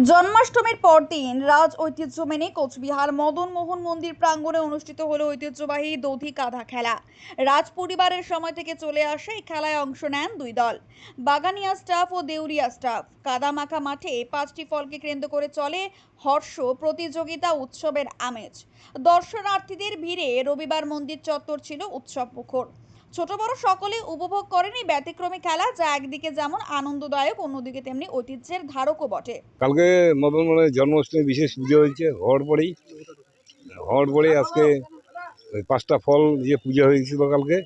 জন্মাষ্টমীর পরদিন রাজ ঐতিহ্য মেনে কোচবিহার মদন মোহন মন্দির প্রাঙ্গণে অনুষ্ঠিত হলো ঐতিহ্যবাহী দধি কাঁধা খেলা। রাজ পরিবারের সময় থেকে চলে আসে এই খেলায় অংশ নেন দুই দল। বাগানিয়া স্টাফ ও দেউরিয়া স্টাফ। কাদামাখা মাঠে পাঁচটি ফলকে কেন্দ্র করে চলে হর্ষ প্রতিযোগিতা উৎসবের আমেজ। দর্শনার্থীদের ভিড়ে রবিবার মন্দির চত্বর ছিল উৎসব মুখর। ছোট বড় সকলেই উপভোগ করেন এই ব্যতিক্রমী খেলা, যা একদিকে যেমন আনন্দদায়ক, অন্যদিকে তেমনি ঐতিহ্যের ধারকও বটে। কালকে মদন মোহনের জন্মাষ্টমী বিশেষ পুজো হয়েছে হওয়ার পরেই হওয়ার পরে আজকে ওই পাঁচটা ফল দিয়ে পুজো হয়েছিল কালকে।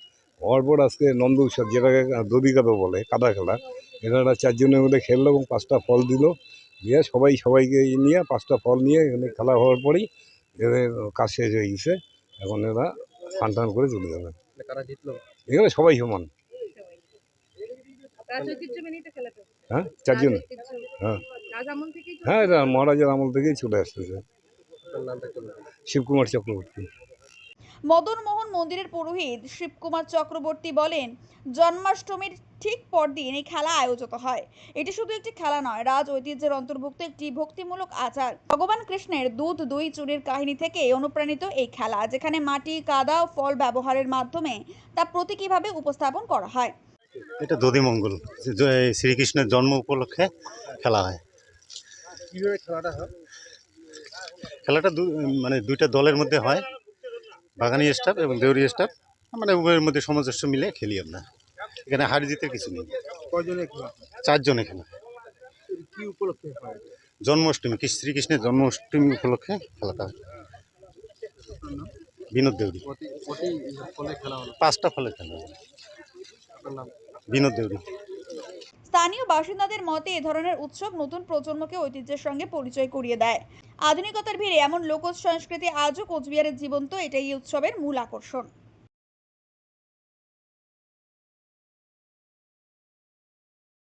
হওয়ার পর আজকে নন্দ উৎসব, যেটাকে দধি কাদা বলে, কাদা খেলা। এটা চারজনের মধ্যে খেললো এবং পাঁচটা ফল দিল। দিয়ে সবাই সবাইকে নিয়ে পাঁচটা ফল নিয়ে এখানে খেলা হওয়ার পরেই এদের কাজ শেষ হয়ে গেছে। এখন এরা ফান টান করে চলে যাবে। কারা জিতলো? এখানে সবাই সমান হ্যাঁ? চারজন? হ্যাঁ। হ্যাঁ এটা মহারাজের আমল থেকেই চলে আসতেছে। শিবকুমার চক্রবর্তী। মদন মোহন মন্দিরের পুরোহিত শিবকুমার চক্রবর্তী বলেন জন্মাষ্টমীর ঠিক পরদিন এই খেলা আয়োজিত হয়। এটি শুধু একটি খেলা নয় রাজ ঐতিহ্যের অন্তর্ভুক্ত একটি ভক্তিমূলক আচার। ভগবান কৃষ্ণের দুধ দই চুরির কাহিনী থেকে অনুপ্রাণিত এই খেলা যেখানে মাটি কাদা ও ফল ব্যবহারের মাধ্যমে তা প্রতীকীভাবে উপস্থাপন করা হয়। এটা দধিমঙ্গল শ্রীকৃষ্ণের জন্ম উপলক্ষে খেলা হয়। কীভাবে খেলাটা হয়? খেলাটা দু মানে দুইটা দলের মধ্যে হয়। বাগানি স্টাফ এবং দেউরি স্টাফ মানে উভয়ের মধ্যে সামঞ্জস্য মিলে খেলি আমরা। এখানে হার জিতের কিছু নেই? চারজনে হয় জন্মাষ্টমী কৃষ্ণ- শ্রীকৃষ্ণের জন্মাষ্টমী উপলক্ষে খেলাটা হয় বিনোদ দেউরি। পাঁচটা ফলে খেলা বিনোদ দেউরি। স্থানীয় বাসিন্দাদের মতে এ ধরনের উৎসব নতুন প্রজন্মকে ঐতিহ্যের সঙ্গে পরিচয় করিয়ে দেয়। আধুনিকতার ভিড়ে এমন লোকজ সংস্কৃতি আজও কোচবিহারের জীবন্ত, এটাই এই উৎসবের মূল আকর্ষণ।